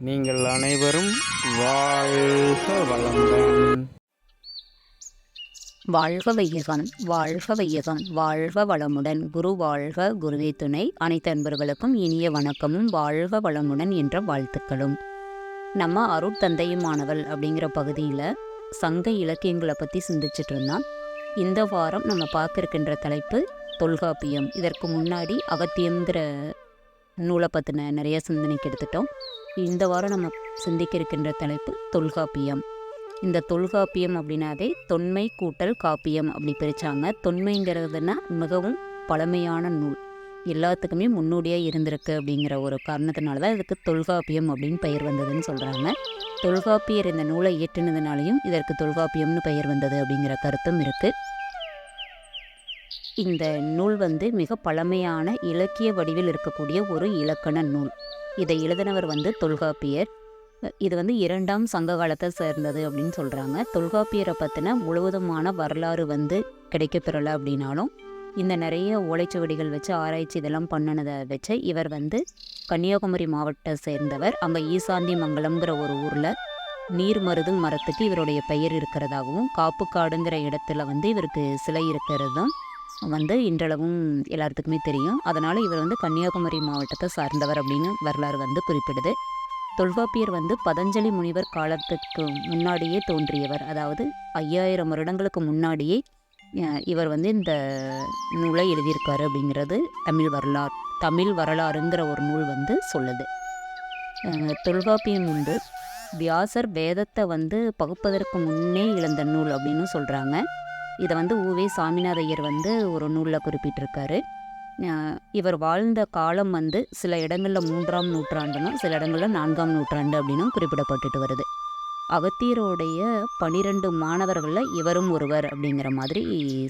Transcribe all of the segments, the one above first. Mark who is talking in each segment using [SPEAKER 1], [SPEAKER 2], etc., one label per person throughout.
[SPEAKER 1] நீங்கள் அனைவரும் வாழ்க வளமுடன்.
[SPEAKER 2] வாழ்க வையகன் வாழ்க வையகன் வாழ்க வளமுடன். குரு வாழ்க குருவே துணை. அனைத்து அன்பர்களுக்கும் இனிய வணக்கமும் வாழ்க வளமுடன் என்ற வாழ்த்துக்களும். நம்ம அருட்தந்தையுமானவள் அப்படிங்கிற பகுதியில் சங்க இலக்கியங்களை பற்றி சிந்திச்சிட்டு இருந்தோம். இந்த வாரம் நம்ம பார்க்க இருக்கின்ற தலைப்பு தொல்காப்பியம். இதற்கு முன்னாடி அகத்தியங்கிற நூலை பற்றின நிறைய சிந்தனைக்கு எடுத்துட்டோம். இந்த வாரம் நம்ம சிந்திக்க இருக்கின்ற தலைப்பு தொல்காப்பியம். இந்த தொல்காப்பியம் அப்படின்னாவே தொன்மை கூட்டல் காப்பியம் அப்படி பிரித்தாங்க தொன்மைங்கிறதுனா மிகவும் பழமையான நூல். எல்லாத்துக்குமே முன்னோடியாக இருந்திருக்கு அப்படிங்கிற ஒரு காரணத்தினால தான் இதுக்கு தொல்காப்பியம் அப்படின்னு பெயர் வந்ததுன்னு சொல்கிறாங்க தொல்காப்பியர் இந்த நூலை இயற்றினதுனாலையும் இதற்கு தொல்காப்பியம்னு பெயர் வந்தது அப்படிங்கிற கருத்தும் இருக்குது இந்த நூல் வந்து மிக பழமையான இலக்கிய வடிவில் இருக்கக்கூடிய ஒரு இலக்கண நூல். இதை எழுதினவர் வந்து தொல்காப்பியர். இது வந்து இரண்டாம் சங்க காலத்தை சேர்ந்தது அப்படின்னு சொல்கிறாங்க தொல்காப்பியரை பற்றின முழுவதுமான வரலாறு வந்து கிடைக்கப்பெறலை அப்படின்னாலும் இந்த நிறைய ஓலைச்சுவடிகள் வச்சு ஆராய்ச்சி இதெல்லாம் பண்ணினதை வச்சு இவர் வந்து கன்னியாகுமரி மாவட்டத்தை சேர்ந்தவர். அங்கே ஈசாந்தி மங்கலம்ங்கிற ஒரு ஊரில் நீர் மருதும் மரத்துக்கு இவருடைய பெயர் இருக்கிறதாகவும் காப்புக்காடுங்கிற இடத்துல வந்து இவருக்கு சிலை இருக்கிறதும் வந்து இன்றளவும் எல்லாத்துக்குமே தெரியும். அதனால் இவர் வந்து கன்னியாகுமரி மாவட்டத்தை சார்ந்தவர் அப்படின்னு வரலாறு வந்து குறிப்பிடுது. தொல்காப்பியர் வந்து பதஞ்சலி முனிவர் காலத்துக்கு முன்னாடியே தோன்றியவர். அதாவது ஐயாயிரம் வருடங்களுக்கு முன்னாடியே இவர் வந்து இந்த நூலை எழுதியிருக்காரு அப்படிங்கிறது தமிழ் வரலாறு தமிழ் வரலாறுங்கிற ஒரு நூல் வந்து சொல்லுது. தொல்காப்பியம் உண்டு வியாசர் வேதத்தை வந்து பகுப்பதற்கு முன்னே இழந்த நூல் அப்படின்னு சொல்கிறாங்க இதை வந்து ஊவே சாமிநாதையர் வந்து ஒரு நூலில் குறிப்பிட்டிருக்காரு. இவர் வாழ்ந்த காலம் வந்து சில இடங்களில் மூன்றாம் நூற்றாண்டுனும் சில இடங்களில் நான்காம் நூற்றாண்டு அப்படின்னும் குறிப்பிடப்பட்டுட்டு வருது. அகத்தியருடைய பனிரெண்டு மாணவர்களில் இவரும் ஒருவர் அப்படிங்கிற மாதிரி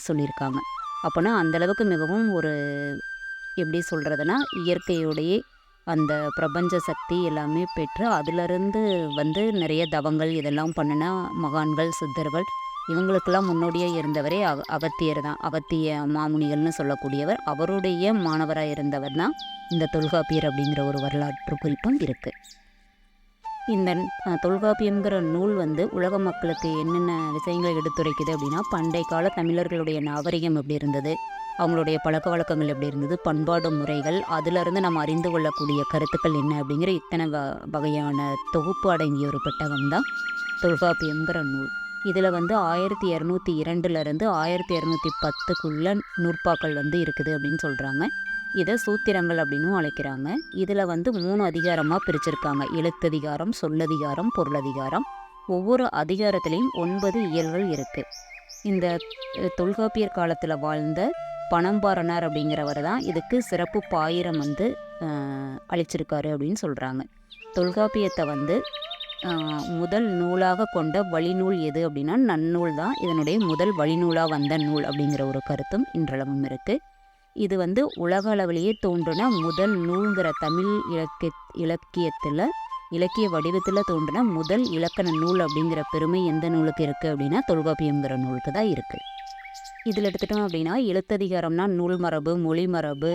[SPEAKER 2] சொல்லியிருக்காங்க. அப்போனா அந்தளவுக்கு மிகவும் ஒரு எப்படி சொல்கிறதுனா இயற்கையுடைய அந்த பிரபஞ்ச சக்தி எல்லாமே பெற்று அதிலிருந்து வந்து நிறைய தவங்கள் இதெல்லாம் பண்ணின மகான்கள் சித்தர்கள் இவங்களுக்கெல்லாம் முன்னோடியாக இருந்தவரே அவ அகத்தியர் தான். அகத்திய மாமுனிகள்னு சொல்லக்கூடியவர் அவருடைய மாணவராக இருந்தவர் தான் இந்த தொல்காப்பியர் அப்படிங்கிற ஒரு வரலாற்று குறிப்பும் இருக்குது இந்த தொல்காப்பியங்கிற நூல் வந்து உலக மக்களுக்கு என்னென்ன விஷயங்களை எடுத்துரைக்குது அப்படின்னா பண்டை கால தமிழர்களுடைய நாகரிகம் எப்படி இருந்தது அவங்களுடைய பழக்க வழக்கங்கள் எப்படி இருந்தது பண்பாடு முறைகள் அதிலிருந்து நம்ம அறிந்து கொள்ளக்கூடிய கருத்துக்கள் என்ன அப்படிங்கிற இத்தனை வ வகையான தொகுப்பு அடங்கிய ஒரு புத்தகம் தான் தொல்காப்பியங்கிற நூல். இதில் வந்து ஆயிரத்தி இரநூத்தி இரண்டுலேருந்து ஆயிரத்தி இரநூத்தி பத்துக்குள்ள நூற்பாக்கள் வந்து இருக்குது அப்படின்னு சொல்கிறாங்க. இதை சூத்திரங்கள் அப்படின்னும் அழைக்கிறாங்க. இதில் வந்து மூணு அதிகாரமாக பிரிச்சிருக்காங்க. எழுத்ததிகாரம் சொல்லதிகாரம் பொருளதிகாரம். ஒவ்வொரு அதிகாரத்திலையும் ஒன்பது இயல்கள் இருக்குது இந்த தொல்காப்பியர் காலத்தில் வாழ்ந்த பணம்பாரனார் அப்படிங்கிறவர் தான் இதுக்கு சிறப்பு பாயிரம் வந்து அழிச்சிருக்காரு அப்படின்னு சொல்கிறாங்க. தொல்காப்பியத்தை வந்து முதல் நூலாக கொண்ட வழிநூல் எது அப்படின்னா நன்னூல் தான். இதனுடைய முதல் வழிநூலாக வந்த நூல் அப்படிங்கிற ஒரு கருத்தும் இன்றளவும் இருக்குது இது வந்து உலக அளவிலேயே தோன்றின முதல் நூல்ங்கிற தமிழ் இலக்கிய இலக்கியத்தில் இலக்கிய வடிவத்தில் தோன்றின முதல் இலக்கண நூல் அப்படிங்கிற பெருமை எந்த நூலுக்கு இருக்குது அப்படின்னா தொல்காப்பியங்கிற நூலுக்கு தான் இருக்குது இதில் எடுத்துட்டோம் அப்படின்னா எழுத்ததிகாரம்னா நூல் மரபு மொழி மரபு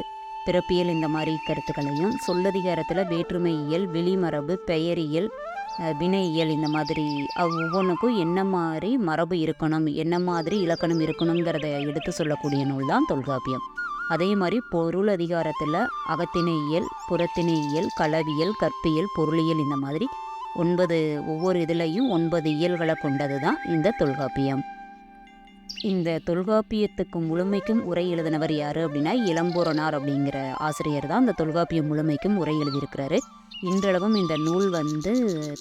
[SPEAKER 2] பிறப்பியல் இந்த மாதிரி கருத்துக்களையும் சொல்லதிகாரத்தில் வேற்றுமை இயல் வெளிமரபு பெயரியல் வினை வினையியல் இந்த மாதிரி ஒவ்வொன்றுக்கும் என்ன மாதிரி மரபு இருக்கணும் என்ன மாதிரி இலக்கணம் இருக்கணுங்கிறத எடுத்து சொல்லக்கூடிய நூல் தான் தொல்காப்பியம். அதே மாதிரி பொருள் அதிகாரத்தில் அகத்திணையியல் புறத்திணையியல் களவியல் கற்பியல் பொருளியல் இந்த மாதிரி ஒன்பது ஒவ்வொரு இதுலேயும் ஒன்பது இயல்களை கொண்டது தான் இந்த தொல்காப்பியம். இந்த தொல்காப்பியத்துக்கும் முழுமைக்கும் உரை எழுதினவர் யார் அப்படின்னா இளம்பூரணார் அப்படிங்கிற ஆசிரியர் தான் இந்த தொல்காப்பியம் முழுமைக்கும் உரை எழுதியிருக்கிறாரு. இன்றளவும் இந்த நூல் வந்து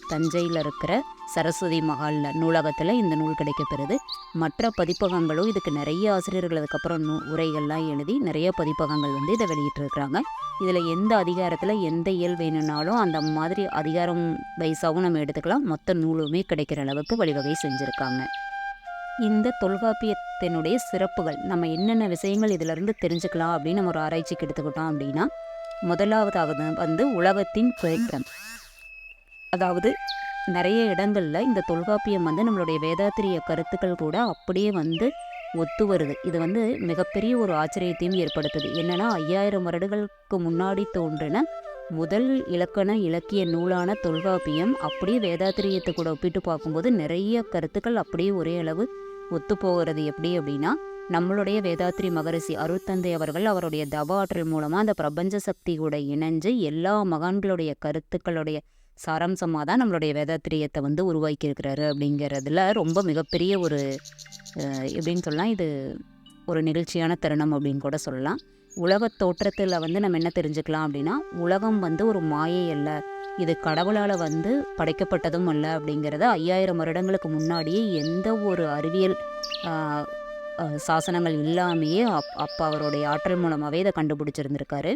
[SPEAKER 2] தஞ்சையில் இருக்கிற சரஸ்வதி மகாலில் நூலகத்தில் இந்த நூல் கிடைக்கப்பெறுது. மற்ற பதிப்பகங்களும் இதுக்கு நிறைய ஆசிரியர்கள் அதுக்கப்புறம் நூ உரைகள்லாம் எழுதி நிறைய பதிப்பகங்கள் வந்து இதை வெளியிட்டிருக்கிறாங்க. இதில் எந்த அதிகாரத்தில் எந்த இயல் வேணும்னாலும் அந்த மாதிரி அதிகாரம் வயசாகவும் நம்ம எடுத்துக்கலாம். மொத்த நூலுமே கிடைக்கிற அளவுக்கு வழிவகை செஞ்சுருக்காங்க. இந்த தொல்காப்பியத்தினுடைய சிறப்புகள் நம்ம என்னென்ன விஷயங்கள் இதிலிருந்து தெரிஞ்சுக்கலாம் அப்படின்னு நம்ம ஒரு ஆராய்ச்சிக்கு எடுத்துக்கிட்டோம் அப்படின்னா முதலாவதாக வந்து உலகத்தின் குறைக்கம் அதாவது நிறைய இடங்களில் இந்த தொல்காப்பியம் வந்து நம்மளுடைய வேதாத்திரிய கருத்துக்கள் கூட அப்படியே வந்து ஒத்து வருது. இது வந்து மிகப்பெரிய ஒரு ஆச்சரியத்தையும் ஏற்படுத்துது. என்னென்னா ஐயாயிரம் வருடங்களுக்கு முன்னாடி தோன்றின முதல் இலக்கண இலக்கிய நூலான தொல்காப்பியம் அப்படியே வேதாத்திரியத்தை கூட ஒப்பிட்டு பார்க்கும்போது நிறைய கருத்துக்கள் அப்படியே ஒரே அளவு ஒத்துப்போகிறது எப்படி அப்படின்னா நம்மளுடைய வேதாத்ரி மகரிஷி அருத்தந்தை அவர்கள் அவருடைய தவ ஆற்றல் மூலமாக அந்த பிரபஞ்ச சக்தி கூட இணைஞ்சு எல்லா மகான்களுடைய கருத்துக்களுடைய சாராம்சமாக தான் நம்மளுடைய வேதாத்திரியத்தை வந்து உருவாக்கியிருக்கிறாரு அப்படிங்கிறதுல ரொம்ப மிகப்பெரிய ஒரு எப்படின்னு சொல்லலாம் இது ஒரு நிகழ்ச்சியான தருணம் அப்படின்னு கூட சொல்லலாம். உலகத் தோற்றத்தில் வந்து நம்ம என்ன தெரிஞ்சுக்கலாம் அப்படின்னா உலகம் வந்து ஒரு மாயை அல்ல. இது கடவுளால் வந்து படைக்கப்பட்டதும் அல்ல அப்படிங்கிறத ஐயாயிரம் வருடங்களுக்கு முன்னாடியே எந்த ஒரு அறிவியல் சாசனங்கள் இல்லாமையே அப் அப்போ அவருடைய ஆற்றல் மூலமாகவே இதை கண்டுபிடிச்சிருந்திருக்காரு.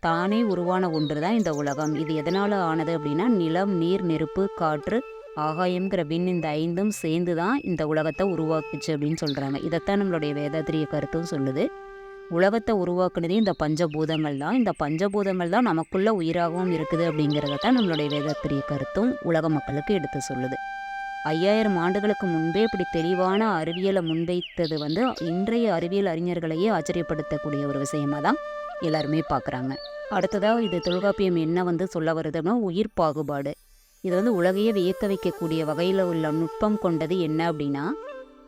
[SPEAKER 2] தானே உருவான ஒன்று தான் இந்த உலகம். இது எதனால் ஆனது அப்படின்னா நிலம் நீர் நெருப்பு காற்று ஆகாயம்ங்கிற விண் இந்த ஐந்தும் சேர்ந்து தான் இந்த உலகத்தை உருவாக்குச்சு அப்படின்னு சொல்கிறாங்க இதைத்தான் நம்மளுடைய வேதாத்திரிய கருத்தும் சொல்லுது. உலகத்தை உருவாக்குனதே இந்த பஞ்சபூதங்கள் தான். இந்த பஞ்சபூதங்கள் தான் நமக்குள்ள உயிராகவும் இருக்குது அப்படிங்கிறத தான் நம்மளுடைய வேதாத்திரிய கருத்தும் உலக மக்களுக்கு எடுத்து சொல்லுது. ஐயாயிரம் ஆண்டுகளுக்கு முன்பே இப்படி தெளிவான அறிவியலை முன்வைத்தது வந்து இன்றைய அறிவியல் அறிஞர்களையே ஆச்சரியப்படுத்தக்கூடிய ஒரு விஷயமா தான் எல்லாருமே பார்க்குறாங்க அடுத்ததாக இது தொல்காப்பியம் என்ன வந்து சொல்ல வருதுன்னா உயிர் பாகுபாடு. இது வந்து உலகையே வியக்க வைக்கக்கூடிய வகையில் உள்ள நுட்பம் கொண்டது என்ன அப்படின்னா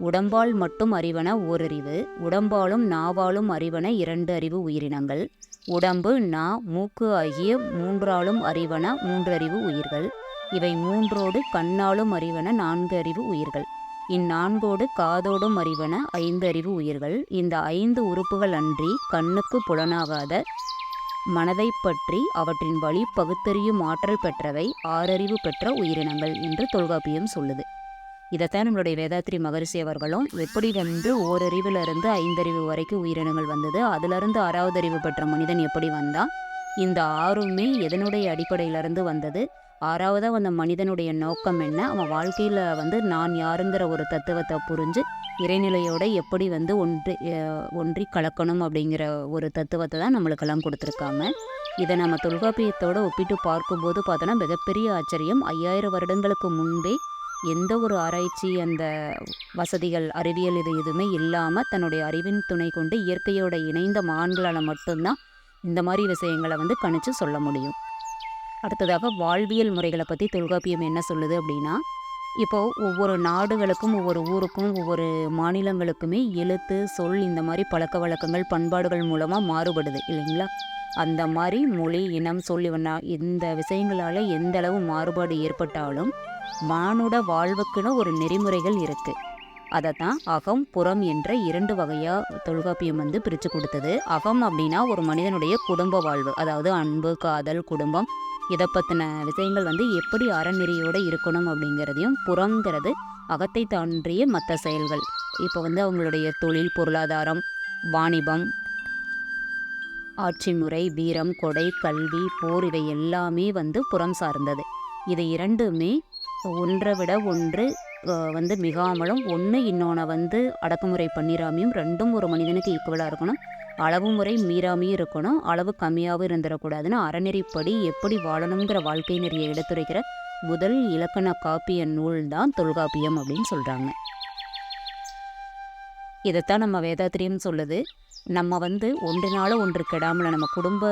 [SPEAKER 2] உடம்பால் மட்டும் அறிவன ஓரறிவு உடம்பாலும் நாவாலும் அறிவன இரண்டு அறிவு உயிரினங்கள். உடம்பு நா மூக்கு ஆகிய மூன்றாலும் அறிவன மூன்றறிவு உயிர்கள். இவை மூன்றோடு கண்ணாலும் அறிவன நான்கு அறிவு உயிர்கள். இந்நான்கோடு காதோடும் அறிவன ஐந்து அறிவு உயிர்கள். இந்த ஐந்து உறுப்புகள் அன்றி கண்ணுக்கு புலனாகாத மனதை பற்றி அவற்றின் வழி பகுத்தறியும் ஆற்றல் பெற்றவை ஆறறிவு பெற்ற உயிரினங்கள் என்று தொல்காப்பியம் சொல்லுது. இதைத்தான் நம்மளுடைய வேதாத்திரி மகரிஷி அவர்களும் எப்படி வந்து ஓரறிவிலிருந்து ஐந்தறிவு வரைக்கும் உயிரினங்கள் வந்தது அதிலிருந்து ஆறாவது அறிவு பெற்ற மனிதன் எப்படி வந்தான் இந்த ஆறுமே எதனுடைய அடிப்படையிலிருந்து வந்தது ஆறாவதாக வந்த மனிதனுடைய நோக்கம் என்ன அவன் வாழ்க்கையில் வந்து நான் யாருங்கிற ஒரு தத்துவத்தை புரிஞ்சு இறைநிலையோட எப்படி வந்து ஒன்றி ஒன்றி கலக்கணும் அப்படிங்கிற ஒரு தத்துவத்தை தான் நம்மளுக்கெல்லாம் கொடுத்துருக்காங்க. இதை நம்ம தொல்காப்பியத்தோடு ஒப்பிட்டு பார்க்கும்போது பார்த்தோன்னா மிகப்பெரிய ஆச்சரியம். ஐயாயிரம் வருடங்களுக்கு முன்பே எந்த ஒரு ஆராய்ச்சி அந்த வசதிகள் அறிவியல் இது எதுவுமே இல்லாமல் தன்னுடைய அறிவின் துணை கொண்டு இயற்கையோட இணைந்த மான்களால் மட்டும்தான் இந்த மாதிரி விஷயங்களை வந்து கணிச்சு சொல்ல முடியும். அடுத்ததாக வாழ்வியல் முறைகளை பற்றி தொல்காப்பியம் என்ன சொல்லுது அப்படின்னா இப்போது ஒவ்வொரு நாடுகளுக்கும் ஒவ்வொரு ஊருக்கும் ஒவ்வொரு மாநிலங்களுக்குமே எழுத்து சொல் இந்த மாதிரி பழக்க வழக்கங்கள் பண்பாடுகள் மூலமாக மாறுபடுது இல்லைங்களா? அந்த மாதிரி மொழி இனம் சொல் இவனா இந்த விஷயங்களால் எந்த அளவு மாறுபாடு ஏற்பட்டாலும் மானுட வாழ்வுக்குன்னு ஒரு நெறிமுறைகள் இருக்குது அதை தான் அகம் புறம் என்ற இரண்டு வகையாக தொல்காப்பியம் வந்து பிரித்து கொடுத்தது. அகம் அப்படின்னா ஒரு மனிதனுடைய குடும்ப வாழ்வு அதாவது அன்பு காதல் குடும்பம். இதை பற்றின விஷயங்கள் வந்து எப்படி அறநெறியோடு இருக்கணும் அப்படிங்கிறதையும் புறங்கிறது அகத்தை தாண்டிய மற்ற செயல்கள். இப்போ வந்து அவங்களுடைய தொழில் பொருளாதாரம் வாணிபம் ஆட்சி முறை வீரம் கொடை கல்வி போர் இவை எல்லாமே வந்து புறம் சார்ந்தது. இது இரண்டுமே ஒன்றை விட ஒன்று வந்து மிகாமலும் ஒன்று இன்னொன்று வந்து அடக்குமுறை பண்ணிராமையும் ரெண்டும் ஒரு மனிதனுக்கு ஈக்குவலாக இருக்கணும். அளவு முறை மீறாமையும் இருக்கணும். அளவு கம்மியாகவும் இருந்துடக்கூடாதுன்னு அறநெறிப்படி எப்படி வாழணுங்கிற வாழ்க்கை நெறியை எடுத்துரைக்கிற முதல் இலக்கண காப்பிய நூல் தான் தொல்காப்பியம் அப்படின்னு சொல்கிறாங்க இதைத்தான் நம்ம வேதாத்திரியம் சொல்லுது. நம்ம வந்து ஒன்றினாலும் ஒன்று கெடாமல் நம்ம குடும்ப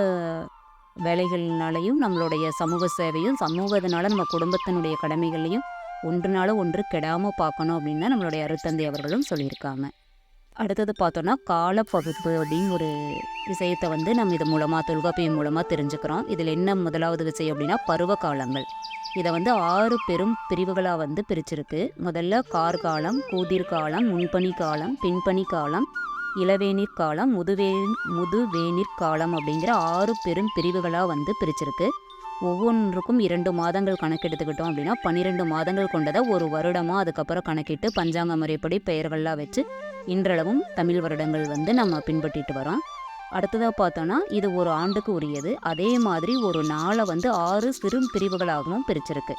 [SPEAKER 2] வேலைகள்னாலையும் நம்மளுடைய சமூக சேவையும் சமூகத்தினால நம்ம குடும்பத்தினுடைய கடமைகளையும் ஒன்றுனால ஒன்று கெடாமல் பார்க்கணும் அப்படின்னு நம்மளுடைய அருத்தந்தை அவர்களும் சொல்லியிருக்காங்க. அடுத்தது பார்த்தோன்னா காலப்பகுப்பு அப்படின்னு ஒரு விஷயத்தை வந்து நம்ம இது மூலமாக தொல்காப்பியம் மூலமாக தெரிஞ்சுக்கிறோம். இதில் என்ன முதலாவது விஷயம் அப்படின்னா பருவ காலங்கள். இதை வந்து ஆறு பெரும் பிரிவுகளாக வந்து பிரிச்சிருக்கு. முதல்ல கார்காலம் கூதிர்காலம் முன்பனி காலம் பின்பனி காலம் இளவேநீர் காலம் முதுவே முதுவேநீர் காலம் அப்படிங்கிற ஆறு பெரும் பிரிவுகளாக வந்து பிரிச்சிருக்கு. ஒவ்வொன்றுக்கும் இரண்டு மாதங்கள் கணக்கெடுத்துக்கிட்டோம் அப்படின்னா பன்னிரெண்டு மாதங்கள் கொண்டதை ஒரு வருடமாக அதுக்கப்புறம் கணக்கிட்டு பஞ்சாங்க முறைப்படி பெயர்கள்லாம் வச்சு இன்றளவும் தமிழ் வருடங்கள் வந்து நம்ம பின்பற்றிட்டு வரோம். அடுத்ததாக பார்த்தோன்னா இது ஒரு ஆண்டுக்கு உரியது. அதே மாதிரி ஒரு நாளை வந்து ஆறு சிறு பிரிவுகளாகவும் பிரிச்சிருக்கு.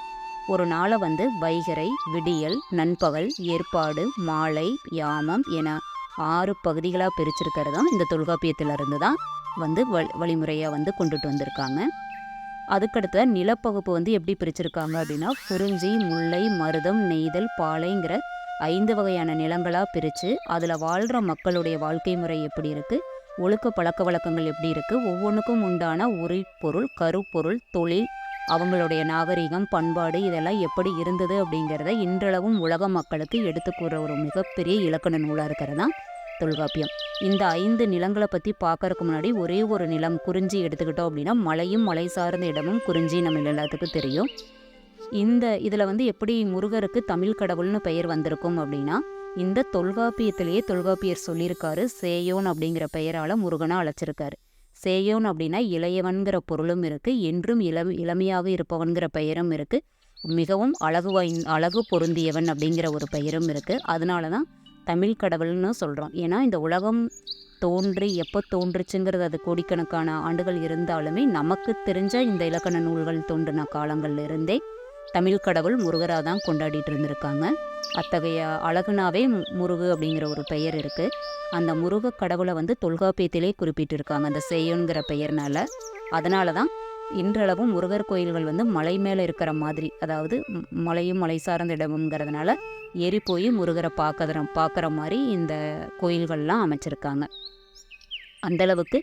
[SPEAKER 2] ஒரு நாளை வந்து வைகரை விடியல் நண்பகல் ஏற்பாடு மாலை யாமம் என ஆறு பகுதிகளாக பிரிச்சிருக்கிறதும் இந்த தொல்காப்பியத்திலிருந்து தான் வந்து வழி வழிமுறையாக வந்து கொண்டுட்டு வந்திருக்காங்க. அதுக்கடுத்த நிலப்பகுப்பு வந்து எப்படி பிரிச்சிருக்காங்க அப்படின்னா குறிஞ்சி முல்லை மருதம் நெய்தல் பாலைங்கிற ஐந்து வகையான நிலங்களாக பிரித்து அதில் வாழ்கிற மக்களுடைய வாழ்க்கை முறை எப்படி இருக்குது ஒழுக்க பழக்க வழக்கங்கள் எப்படி இருக்குது ஒவ்வொன்றுக்கும் உண்டான உரிப்பொருள் கருப்பொருள் தொழில் அவங்களுடைய நாகரிகம் பண்பாடு இதெல்லாம் எப்படி இருந்தது அப்படிங்கிறத இன்றளவும் உலக மக்களுக்கு எடுத்து கூற ஒரு மிகப்பெரிய இலக்கண நூலாக இருக்கிறது தான் தொல்காப்பியம். இந்த ஐந்து நிலங்களை பற்றி பார்க்கறதுக்கு முன்னாடி ஒரே ஒரு நிலம் குறிஞ்சி எடுத்துக்கிட்டோம் அப்படின்னா மலையும் மலை சார்ந்த இடமும் குறிஞ்சி நம்ம எல்லாத்துக்கும் தெரியும். இந்த இதில் வந்து எப்படி முருகருக்கு தமிழ் கடவுள்னு பெயர் வந்திருக்கும் அப்படின்னா இந்த தொல்காப்பியத்திலேயே தொல்காப்பியர் சொல்லியிருக்காரு சேயோன் அப்படிங்கிற பெயரால் முருகனை அழைச்சிருக்காரு. சேயோன் அப்படின்னா இளையவன்கிற பொருளும் இருக்குது என்றும் இளம் இளமையாக இருப்பவன்கிற பெயரும் இருக்குது மிகவும் அழகு வாய் அழகு பொருந்தியவன் அப்படிங்கிற ஒரு பெயரும் இருக்குது அதனால தான் தமிழ் கடவுள்னு சொல்கிறோம் ஏன்னா இந்த உலகம் தோன்றி எப்போ தோன்றுச்சுங்கிறது அது கோடிக்கணக்கான ஆண்டுகள் இருந்தாலுமே நமக்கு தெரிஞ்ச இந்த இலக்கண நூல்கள் தோன்றின காலங்கள்ல இருந்தே தமிழ் கடவுள் முருகராக தான் கொண்டாடிட்டு இருந்திருக்காங்க. அத்தகைய அழகுனாவே முருகு அப்படிங்கிற ஒரு பெயர் இருக்குது அந்த முருக கடவுளை வந்து தொல்காப்பியத்திலே குறிப்பிட்டிருக்காங்க அந்த செய்யுங்கிற பெயர்னால. அதனால தான் இன்றளவும் முருகர் கோயில்கள் வந்து மலை மேலே இருக்கிற மாதிரி அதாவது மலையும் மலை சார்ந்த இடமுங்கிறதுனால ஏறி போய் முருகரை பார்க்கற பார்க்குற மாதிரி இந்த கோயில்கள்லாம் அமைச்சிருக்காங்க. அந்தளவுக்கு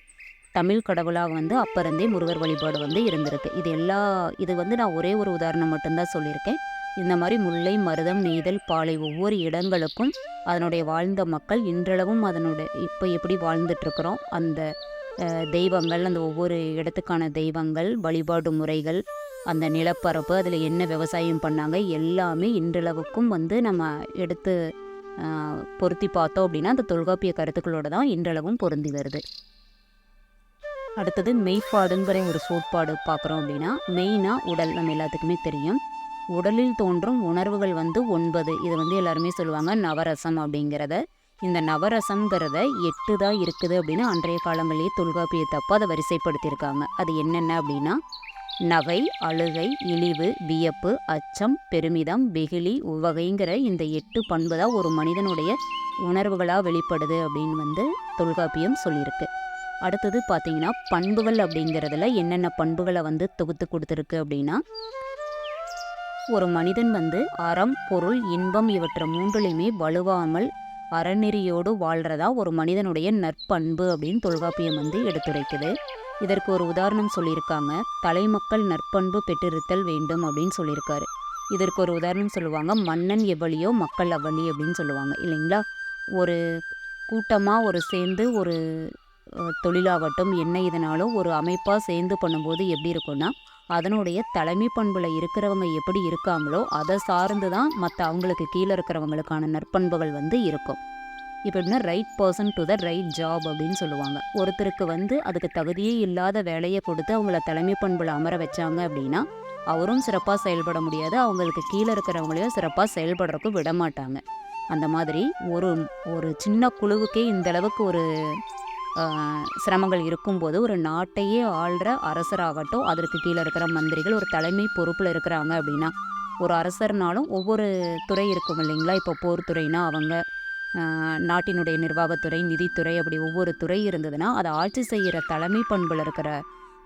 [SPEAKER 2] தமிழ் கடவுளாக வந்து அப்போ இருந்தே முருகர் வழிபாடு வந்து இருந்திருக்கு. இது எல்லா இது வந்து நான் ஒரே ஒரு உதாரணம் மட்டும்தான் சொல்லியிருக்கேன். இந்த மாதிரி முல்லை மருதம் நெய்தல் பாலை ஒவ்வொரு இடங்களுக்கும் அதனுடைய வாழ்ந்த மக்கள் இன்றளவும் அதனுடைய இப்போ எப்படி வாழ்ந்துட்டுருக்குறோம் அந்த தெய்வங்கள் அந்த ஒவ்வொரு இடத்துக்கான தெய்வங்கள் வழிபாடு முறைகள் அந்த நிலப்பரப்பு அதில் என்ன விவசாயம் பண்ணாங்க எல்லாமே இன்றளவுக்கும் வந்து நம்ம எடுத்து பொருத்தி பார்த்தோம் அப்படின்னா அந்த தொல்காப்பிய கருத்துக்களோடு தான் இன்றளவும் பொருந்தி வருது. அடுத்தது மெய்ப்பாடுங்கிற ஒரு சோட்பாடு பார்க்குறோம் அப்படின்னா மெயினாக உடல் நம்ம எல்லாத்துக்குமே தெரியும். உடலில் தோன்றும் உணர்வுகள் வந்து ஒன்பது. இதை வந்து எல்லாருமே சொல்லுவாங்க நவரசம் அப்படிங்கிறத. இந்த நவரசம்ங்கிறத எட்டு தான் இருக்குது அப்படின்னு அன்றைய காலங்களிலேயே தொல்காப்பியத்தப்போ அதை வரிசைப்படுத்தியிருக்காங்க. அது என்னென்ன அப்படின்னா நகை அழுகை இழிவு வியப்பு அச்சம் பெருமிதம் வெகுளி உவகைங்கிற இந்த எட்டு பண்பு தான் ஒரு மனிதனுடைய உணர்வுகளாக வெளிப்படுது அப்படின்னு வந்து தொல்காப்பியம் சொல்லியிருக்கு. அடுத்தது பார்த்திங்கன்னா பண்புகள் அப்படிங்கிறதுல என்னென்ன பண்புகளை வந்து தொகுத்து கொடுத்துருக்கு அப்படின்னா ஒரு மனிதன் வந்து அறம் பொருள் இன்பம் இவற்றை மூன்றிலையுமே வலுவாமல் அறநெறியோடு வாழ்றதா ஒரு மனிதனுடைய நற்பண்பு அப்படின்னு தொல்காப்பியம் வந்து எடுத்துரைக்குது. இதற்கு ஒரு உதாரணம் சொல்லியிருக்காங்க. தலைமக்கள் நற்பண்பு பெற்றிருத்தல் வேண்டும் அப்படின்னு சொல்லியிருக்காரு. இதற்கு ஒரு உதாரணம் சொல்லுவாங்க. மன்னன் எவ்வளியோ மக்கள் அவ்வளி அப்படின்னு சொல்லுவாங்க. இல்லைங்களா? ஒரு கூட்டமாக ஒரு சேர்ந்து ஒரு தொழிலாகட்டும் என்ன இதனாலும் ஒரு அமைப்பாக சேர்ந்து பண்ணும்போது எப்படி இருக்கும்னா அதனுடைய தலைமை பண்பில் இருக்கிறவங்க எப்படி இருக்காங்களோ அதை சார்ந்து தான் மற்ற அவங்களுக்கு கீழே இருக்கிறவங்களுக்கான நற்பண்புகள் வந்து இருக்கும். இப்போ எப்படின்னா right person to the right job அப்படின்னு சொல்லுவாங்க. ஒருத்தருக்கு வந்து அதுக்கு தகுதியே இல்லாத வேலையை கொடுத்து அவங்கள தலைமை பண்பில் அமர வச்சாங்க அப்படின்னா அவரும் சிறப்பாக செயல்பட முடியாது. அவங்களுக்கு கீழே இருக்கிறவங்களையும் சிறப்பாக செயல்படுறதுக்கு விட மாட்டாங்க அந்த மாதிரி ஒரு ஒரு சின்ன குழுவுக்கே இந்த அளவுக்கு ஒரு சிரமங்கள் இருக்கும்போது ஒரு நாட்டையே ஆள்ற அரசராகட்டும் அதற்கு கீழே இருக்கிற மந்திரிகள் ஒரு தலைமை பொறுப்பில் இருக்கிறாங்க அப்படின்னா ஒரு அரசர்னாலும் ஒவ்வொரு துறை இருக்கும் இல்லைங்களா? இப்போ போர் துறைனா அவங்க நாட்டினுடைய நிர்வாகத்துறை நிதித்துறை அப்படி ஒவ்வொரு துறை இருந்ததுன்னா அதை ஆட்சி செய்கிற தலைமை பண்பில் இருக்கிற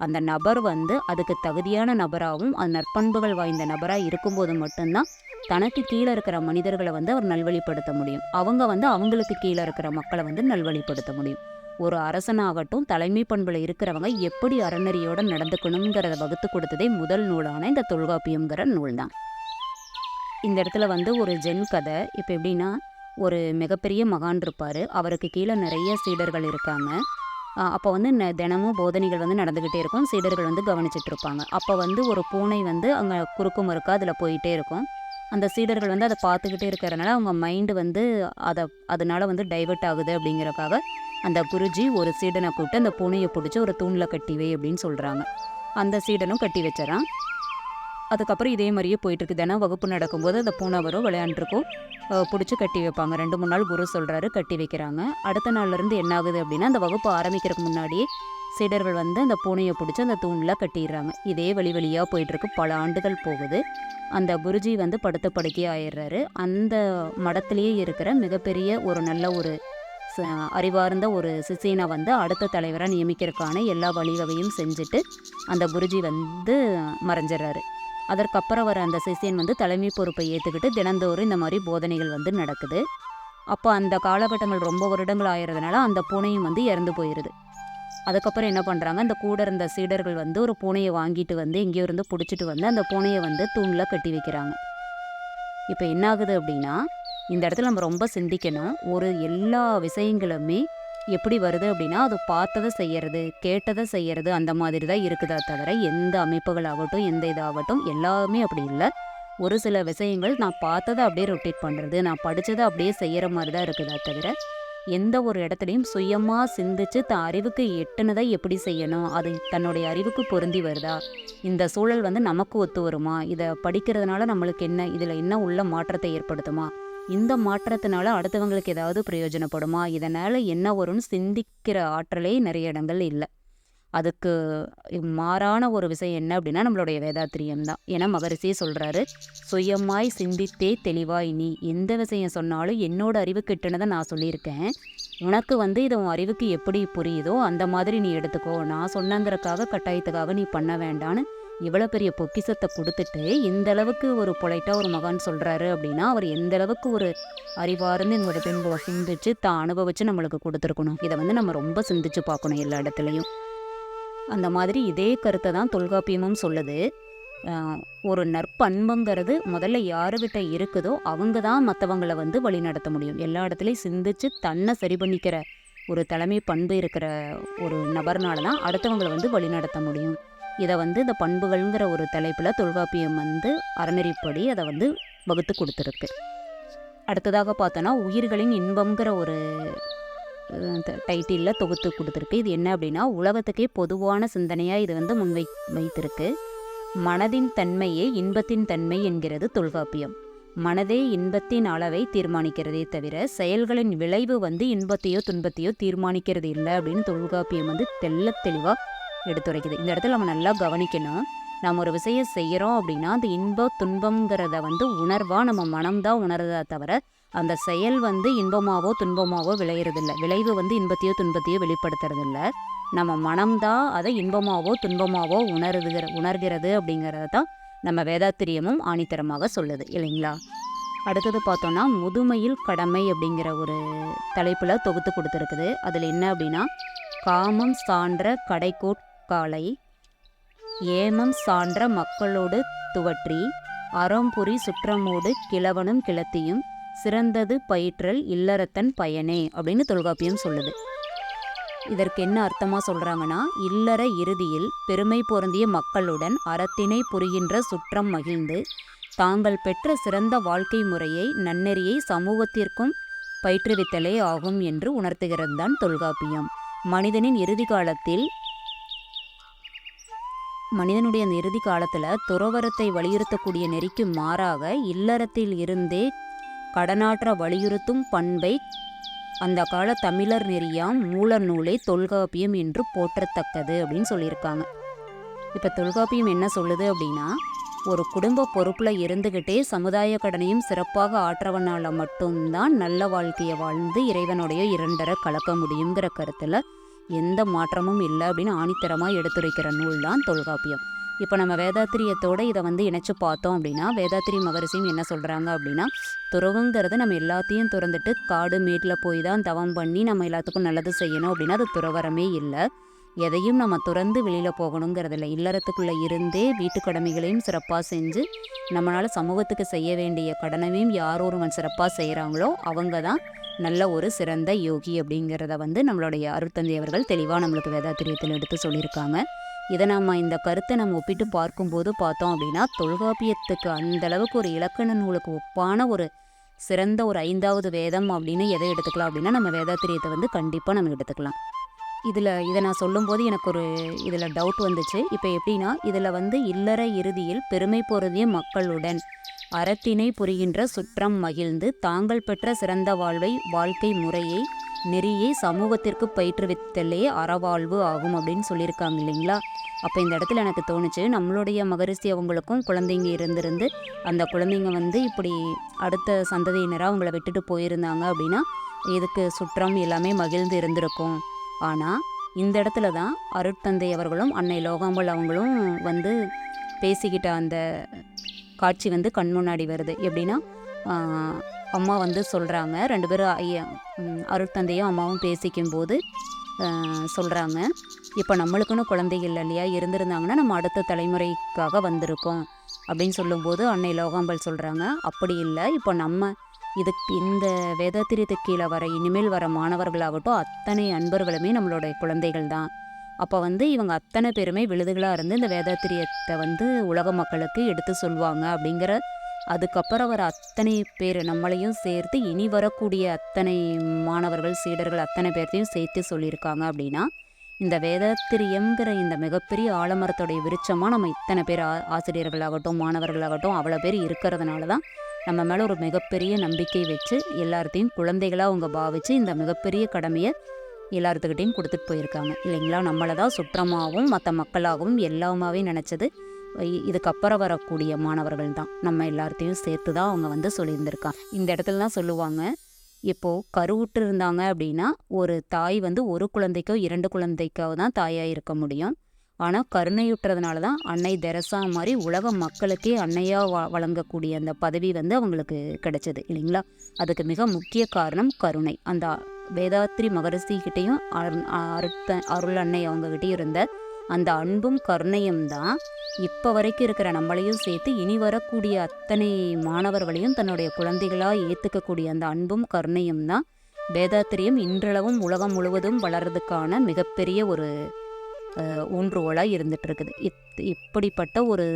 [SPEAKER 2] அந்த நபர் வந்து அதுக்கு தகுதியான நபராகவும் அது நற்பண்புகள் வாய்ந்த நபராக இருக்கும்போது மட்டும்தான் தனக்கு கீழே இருக்கிற மனிதர்களை வந்து அவர் நல்வழிப்படுத்த முடியும். அவங்க வந்து அவங்களுக்கு கீழே இருக்கிற மக்களை வந்து நல்வழிப்படுத்த முடியும். ஒரு அரசனாகட்டும் தலைமை பண்பில் இருக்கிறவங்க எப்படி அறநெறியோட நடந்துக்கணுங்கிறத வகுத்து கொடுத்ததே முதல் நூலான இந்த தொல்காப்பியங்கிற நூல் தான் இந்த இடத்துல வந்து ஒரு ஜென் கதை இப்போ எப்படின்னா ஒரு மிகப்பெரிய மகான் இருப்பார். அவருக்கு கீழே நிறைய சீடர்கள் இருக்காங்க. அப்போ வந்து ந- தினமும் போதனைகள் வந்து நடந்துக்கிட்டே இருக்கும். சீடர்கள் வந்து கவனிச்சிட்டு இருப்பாங்க. அப்போ வந்து ஒரு பூனை வந்து அங்கே குறுக்கும் இருக்கா அதில் போயிட்டே இருக்கும். அந்த சீடர்கள் வந்து அதை பார்த்துக்கிட்டே இருக்கிறனால அவங்க மைண்டு வந்து அதை அதனால வந்து டைவர்ட் ஆகுது அப்படிங்கிறக்காக அந்த குருஜி ஒரு சீடனை கூப்பிட்டு அந்த பூனையை பிடிச்சி ஒரு தூணில் கட்டி வை அப்படின்னு சொல்கிறாங்க அந்த சீடனும் கட்டி வச்சிடறான் அதுக்கப்புறம் இதே மாதிரியே போயிட்டுருக்கு தினம் வகுப்பு நடக்கும்போது அந்த பூனை வரும் விளையாண்டுருக்கும். பிடிச்சி கட்டி வைப்பாங்க. ரெண்டு மூணு நாள் குரு சொல்கிறாரு கட்டி வைக்கிறாங்க. அடுத்த நாள்லேருந்து என்ன ஆகுது அப்படின்னா அந்த வகுப்பு ஆரம்பிக்கிறதுக்கு முன்னாடியே சீடர்கள் வந்து அந்த பூனையை பிடிச்சி அந்த தூணில் கட்டிடுறாங்க. இதே வழி வழியாக போயிட்டுருக்கு பல ஆண்டுகள் போகுது. அந்த குருஜி வந்து படுத்த படுக்கையே ஆயிடுறாரு அந்த மடத்துலேயே இருக்கிற மிகப்பெரிய ஒரு நல்ல ஒரு அறிவார்ந்த ஒரு சிசேனை வந்து அடுத்த தலைவராக நியமிக்கிறதுக்கான எல்லா வழிவகையும் செஞ்சுட்டு அந்த குருஜி வந்து மறைஞ்சிடுறாரு அதற்கப்புறம் வர அந்த சிசியன் வந்து தலைமை பொறுப்பை ஏற்றுக்கிட்டு தினந்தோறும் இந்த மாதிரி போதனைகள் வந்து நடக்குது. அப்போ அந்த காலகட்டங்கள் ரொம்ப வருடங்கள் ஆயிறதுனால அந்த பூனையும் வந்து இறந்து போயிடுது அதுக்கப்புறம் என்ன பண்ணுறாங்க அந்த கூட இருந்த சீடர்கள் வந்து ஒரு பூனையை வாங்கிட்டு வந்து எங்கேயோ இருந்து பிடிச்சிட்டு வந்து அந்த பூனையை வந்து தூணில் கட்டி வைக்கிறாங்க. இப்போ என்ன ஆகுது அப்படின்னா இந்த இடத்துல நம்ம ரொம்ப சிந்திக்கணும். ஒரு எல்லா விஷயங்களுமே எப்படி வருது அப்படின்னா அது பார்த்ததை செய்யறது கேட்டதை செய்யறது அந்த மாதிரி தான் இருக்குதா தவிர எந்த அமைப்புகளாகட்டும் எந்த இதாகட்டும் எல்லாமே அப்படி இல்லை. ஒரு சில விஷயங்கள் நான் பார்த்ததை அப்படியே ரொட்டேட் பண்ணுறது நான் படித்ததை அப்படியே செய்கிற மாதிரி தான் இருக்குதா தவிர எந்த ஒரு இடத்துலையும் சுயமாக சிந்திச்சு தன் அறிவுக்கு எட்டுனதை எப்படி செய்யணும்? அது தன்னுடைய அறிவுக்கு பொருந்தி வருதா? இந்த சூழல் வந்து நமக்கு ஒத்து வருமா? இதை படிக்கிறதுனால நம்மளுக்கு என்ன இதில் என்ன உள்ள மாற்றத்தை ஏற்படுத்துமா? இந்த மாற்றத்தினால அடுத்தவங்களுக்கு ஏதாவது பிரயோஜனப்படுமா? இதனால் என்ன வரும்னு சிந்திக்கிற ஆற்றலே நிறைய இடங்கள் இல்லை. அதுக்கு மாறான ஒரு விஷயம் என்ன அப்படின்னா நம்மளுடைய வேதாத்திரியம் தான் ஏன்னா மகரிஷியே சொல்கிறாரு சுயமாய் சிந்தித்தே தெளிவாய் நீ. எந்த விஷயம் சொன்னாலும் என்னோட அறிவு கிட்டனதை நான் சொல்லியிருக்கேன். உனக்கு வந்து இது உன் அறிவுக்கு எப்படி புரியுதோ அந்த மாதிரி நீ எடுத்துக்கோ. நான் சொன்னங்கிறக்காக கட்டாயத்துக்காக நீ பண்ண வேண்டான்னு இவ்வளோ பெரிய பொக்கிஷத்தை கொடுத்துட்டு இந்த அளவுக்கு ஒரு பொலைட்டாக ஒரு மகான் சொல்கிறாரு அப்படின்னா அவர் எந்த அளவுக்கு ஒரு அறிவார்ந்து என்னோட பின்பு சிந்திச்சு தான் அனுபவிச்சு நம்மளுக்கு கொடுத்துருக்கணும். இதை வந்து நம்ம ரொம்ப சிந்திச்சு பார்க்கணும் எல்லா இடத்துலையும். அந்த மாதிரி இதே கருத்தை தான் தொல்காப்பியமும் சொல்லுது. ஒரு நற்பண்புங்கிறது முதல்ல யாருக்கிட்ட இருக்குதோ அவங்க தான் மற்றவங்களை வந்து வழி நடத்த முடியும். எல்லா இடத்துலையும் சிந்திச்சு தன்னை சரி பண்ணிக்கிற ஒரு தலைமை பண்பு இருக்கிற ஒரு நபர்னால தான் அடுத்தவங்களை வந்து வழி நடத்த முடியும். இதை வந்து இந்த பண்புகள்ங்கிற ஒரு தலைப்பில் தொல்காப்பியம் வந்து அறநெறிப்படி அதை வந்து வகுத்து கொடுத்துருக்கு. அடுத்ததாக பார்த்தோன்னா உயிர்களின் இன்பம்ங்கிற ஒரு டைட்டிலில் தொகுத்து கொடுத்துருக்கு. இது என்ன அப்படின்னா உலகத்துக்கே பொதுவான சிந்தனையாக இது வந்து முன்வை வைத்திருக்கு. மனதின் தன்மையே இன்பத்தின் தன்மை என்கிறது தொல்காப்பியம். மனதே இன்பத்தின் அளவை தீர்மானிக்கிறதே தவிர செயல்களின் விளைவு வந்து இன்பத்தையோ துன்பத்தையோ தீர்மானிக்கிறது இல்லை அப்படின்னு தொல்காப்பியம் வந்து தெல்ல தெளிவாக எடுத்துரைக்குது. இந்த இடத்துல நம்ம நல்லா கவனிக்கணும். நம்ம ஒரு விஷயம் செய்கிறோம் அப்படின்னா அந்த இன்ப துன்பங்கிறத வந்து உணர்வாக நம்ம மனம்தான் உணர்றதா தவிர அந்த செயல் வந்து இன்பமாவோ துன்பமாவோ விளையிறதில்ல. விளைவு வந்து இன்பத்தையோ துன்பத்தையோ வெளிப்படுத்துறதில்ல. நம்ம மனம்தான் அதை இன்பமாவோ துன்பமாவோ உணருதுகிற உணர்கிறது அப்படிங்கிறத தான் நம்ம வேதாத்திரியமும் ஆணித்தரமாக சொல்லுது. இல்லைங்களா? அடுத்தது பார்த்தோன்னா முதுமையில் கடமை அப்படிங்கிற ஒரு தலைப்பில் தொகுத்து கொடுத்துருக்குது. அதில் என்ன அப்படின்னா காமம் சான்ற கடைக்கோட்காலை ஏமம் சான்ற மக்களோடு துவற்றி அறம்புரி சுற்றமோடு கிழவனும் கிளத்தியும் சிறந்தது பயிற்றல் இல்லறத்தன் பயனே அப்படின்னு தொல்காப்பியம் சொல்லுது. இதற்கு என்ன அர்த்தமாக சொல்கிறாங்கன்னா இல்லற இறுதியில் பெருமை பொருந்திய மக்களுடன் அறத்தினை புரிகின்ற சுற்றம் மகிழ்ந்து தாங்கள் பெற்ற சிறந்த வாழ்க்கை முறையை நன்னெறியை சமூகத்திற்கும் பயிற்றுவித்தலே ஆகும் என்று உணர்த்துகிறது தான் தொல்காப்பியம். மனிதனின் இறுதி காலத்தில் மனிதனுடைய அந்த இறுதி காலத்தில் துறவரத்தை வலியுறுத்தக்கூடிய நெறிக்கு மாறாக இல்லறத்தில் இருந்தே கடனாற்ற வலியுறுத்தும் பண்பை அந்த கால தமிழர் நெறியாம் மூல நூலை தொல்காப்பியம் என்று போற்றத்தக்கது அப்படின்னு சொல்லியிருக்காங்க. இப்போ தொல்காப்பியம் என்ன சொல்லுது அப்படின்னா ஒரு குடும்ப பொறுப்பில் இருந்துக்கிட்டே சமுதாய கடனையும் சிறப்பாக ஆற்றவனால் மட்டும்தான் நல்ல வாழ்க்கையை வாழ்ந்து இறைவனுடைய இரண்டரை கலக்க முடியுங்கிற கருத்தில் எந்த மாற்றமும் இல்லை அப்படின்னு ஆணித்தரமாக எடுத்துரைக்கிற நூல் தான் தொல்காப்பியம். இப்போ நம்ம வேதாத்திரியத்தோட இதை வந்து இணைச்சு பார்த்தோம் அப்படின்னா வேதாத்திரி மகரிசியும் என்ன சொல்கிறாங்க அப்படின்னா துறவுங்கிறது நம்ம எல்லாத்தையும் துறந்துட்டு காடு மேட்டில் போய் தான் தவம் பண்ணி நம்ம எல்லாத்துக்கும் நல்லது செய்யணும் அப்படின்னா அது துறவரமே இல்லை. எதையும் நம்ம துறந்து வெளியில் போகணுங்கிறதில்ல. இல்லறத்துக்குள்ளே இருந்தே வீட்டு கடமைகளையும் சிறப்பாக செஞ்சு நம்மளால் சமூகத்துக்கு செய்ய வேண்டிய கடனையும் யார் ஒருவன் சிறப்பாக செய்கிறாங்களோ அவங்க தான் நல்ல ஒரு சிறந்த யோகி அப்படிங்கிறத வந்து நம்மளுடைய அருட்தந்தை அவர்கள் தெளிவாக நம்மளுக்கு வேதாத்திரியத்தில் எடுத்து சொல்லியிருக்காங்க. இதை நம்ம இந்த கருத்தை நம்ம ஒப்பிட்டு பார்க்கும்போது பார்த்தோம் அப்படின்னா தொல்காப்பியத்துக்கு அந்த அளவுக்கு ஒரு இலக்கண நூலுக்கு ஒப்பான ஒரு சிறந்த ஒரு ஐந்தாவது வேதம் அப்படின்னு எதை எடுத்துக்கலாம் அப்படின்னா நம்ம வேதாத்திரியத்தை வந்து கண்டிப்பாக நம்ம எடுத்துக்கலாம். இதில் இதை நான் சொல்லும்போது எனக்கு ஒரு இதில் டவுட் வந்துச்சு. இப்போ எப்படின்னா இதில் வந்து இல்லற இறுதியில் பெருமை பொருதிய மக்களுடன் அறத்தினை புரிகின்ற சுற்றம் மகிழ்ந்து தாங்கள் பெற்ற சிறந்த வாழ்வை வாழ்க்கை முறையை நெறியை சமூகத்திற்கு பயிற்றுவித்தலே அறவாழ்வு ஆகும் அப்படின்னு சொல்லியிருக்காங்க இல்லைங்களா? அப்போ இந்த இடத்துல எனக்கு தோணுச்சு நம்மளுடைய மகரிஷி அவங்களுக்கும் குழந்தைங்க இருந்திருந்து அந்த குழந்தைங்க வந்து இப்படி அடுத்த சந்ததியினராக அவங்கள விட்டுட்டு போயிருந்தாங்க அப்படின்னா இதுக்கு சுற்றம் எல்லாமே மகிழ்ந்து இருந்திருக்கும். ஆனால் இந்த இடத்துல தான் அருட்தந்தை அவர்களும் அன்னை லோகாம்பல் அவங்களும் வந்து பேசிக்கிட்ட அந்த காட்சி வந்து கண் முன்னாடி வருது. எப்படின்னா அம்மா வந்து சொல்கிறாங்க ரெண்டு பேரும் ஐயா அருட்தந்தையும் அம்மாவும் பேசிக்கும்போது சொல்கிறாங்க இப்போ நம்மளுக்குன்னு குழந்தைகள் இல்லையா? இருந்திருந்தாங்கன்னா நம்ம அடுத்த தலைமுறைக்காக வந்திருக்கோம். அப்படின்னு சொல்லும்போது அன்னை லோகாம்பல் சொல்கிறாங்க அப்படி இல்லை. இப்போ நம்ம இதுக்கு இந்த வேதாத்திரியத்துக்கு கீழே வர இனிமேல் வர மாணவர்களாகட்டும் அத்தனை அன்பர்களுமே நம்மளுடைய குழந்தைகள் தான். அப்போ வந்து இவங்க அத்தனை பேருமே விழுதுகளாக இருந்து இந்த வேதாத்திரியத்தை வந்து உலக மக்களுக்கு எடுத்து சொல்லுவாங்க அப்படிங்கிற அதுக்கப்புறம் வர அத்தனை பேர் நம்மளையும் சேர்த்து இனி வரக்கூடிய அத்தனை மாணவர்கள் சீடர்கள் அத்தனை பேர்த்தையும் சேர்த்து சொல்லியிருக்காங்க அப்படின்னா இந்த வேதாத்திரியங்கிற இந்த மிகப்பெரிய ஆலமரத்தோடைய விருட்சமாக நம்ம இத்தனை பேர் ஆ ஆசிரியர்களாகட்டும் மாணவர்களாகட்டும் அவ்வளோ பேர் இருக்கிறதுனால தான் நம்ம மேலே ஒரு மிகப்பெரிய நம்பிக்கை வச்சு எல்லார்த்தையும் குழந்தைகளாக அவங்க பாவிச்சு இந்த மிகப்பெரிய கடமையை எல்லாத்துக்கிட்டையும் கொடுத்துட்டு போயிருக்காங்க. இல்லைங்களா? நம்மளை தான் சுற்றமாகவும் மற்ற மக்களாகவும் எல்லாமாவே நினச்சது. இதுக்கப்புறம் வரக்கூடிய மாணவர்கள் தான். நம்ம எல்லாத்தையும் சேர்த்து தான் அவங்க வந்து சொல்லியிருந்திருக்காங்க. இந்த இடத்துல தான் சொல்லுவாங்க இப்போது கருவுற்று இருந்தாங்க அப்படின்னா ஒரு தாய் வந்து ஒரு குழந்தைக்கோ இரண்டு குழந்தைக்கோ தான் தாயாக இருக்க முடியும். ஆனால் கருணையுற்றதுனால தான் அன்னை தெரசா மாதிரி உலக மக்களுக்கே அன்னையாக வ வழங்கக்கூடிய அந்த பதவி வந்து அவங்களுக்கு கிடைச்சது இல்லைங்களா? அதுக்கு மிக முக்கிய காரணம் கருணை. அந்த வேதாத்ரி மகரிஷி கிட்டேயும் அருத்த அருள் அன்னை அவங்ககிட்டயும் இருந்த அந்த அன்பும் கருணையும் தான் இப்போ வரைக்கும் இருக்கிற நம்மளையும் சேர்த்து இனி வரக்கூடிய அத்தனை மாணவர்களையும் தன்னுடைய குழந்தைகளாக ஏற்றுக்கக்கூடிய அந்த அன்பும் கருணையும் தான் வேதாத்திரியம் இன்றளவும் உலகம் முழுவதும் வளர்றதுக்கான மிகப்பெரிய ஒரு ஊன்றுகோலாக இருந்துட்டு இருக்குது இத் இப்படிப்பட்ட ஒரு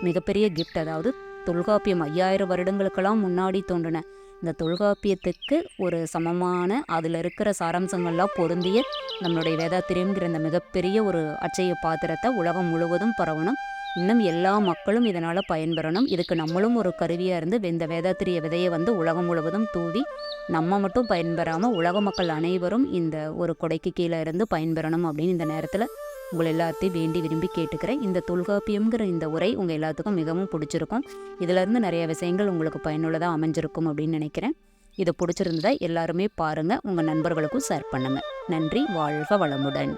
[SPEAKER 2] மிகப்பெரிய கிஃப்ட் அதாவது தொல்காப்பியம் ஐயாயிரம் வருடங்களுக்கெல்லாம் முன்னாடி தோன்றின இந்த தொல்காப்பியத்துக்கு ஒரு சமமான அதில் இருக்கிற சாராம்சங்கள்லாம் பொருந்திய நம்மளுடைய வேதாத்திரியம்ங்கிற இந்த மிகப்பெரிய ஒரு அச்சய பாத்திரத்தை உலகம் முழுவதும் பரவணும். இன்னும் எல்லா மக்களும் இதனால் பயன்பெறணும். இதுக்கு நம்மளும் ஒரு கருவியாக இருந்து இந்த வேதாத்திரிய விதையை வந்து உலகம் முழுவதும் தூவி நம்ம மட்டும் பயன்பெறாமல் உலக மக்கள் அனைவரும் இந்த ஒரு கொடைக்கு கீழே இருந்து பயன்பெறணும் அப்படின்னு இந்த நேரத்தில் உங்களை எல்லாத்தையும் வேண்டி விரும்பி கேட்டுக்கிறேன். இந்த தொல்காப்பியம்ங்கிற இந்த உரை உங்கள் எல்லாத்துக்கும் மிகவும் பிடிச்சிருக்கும். இதிலேருந்து நிறைய விஷயங்கள் உங்களுக்கு பயனுள்ளதாக அமைஞ்சிருக்கும் அப்படின்னு நினைக்கிறேன். இது பிடிச்சிருந்ததா எல்லாருமே பாருங்கள் உங்கள் நண்பர்களுக்கும் ஷேர் பண்ணுங்கள் நன்றி. வாழ்க வளமுடன்.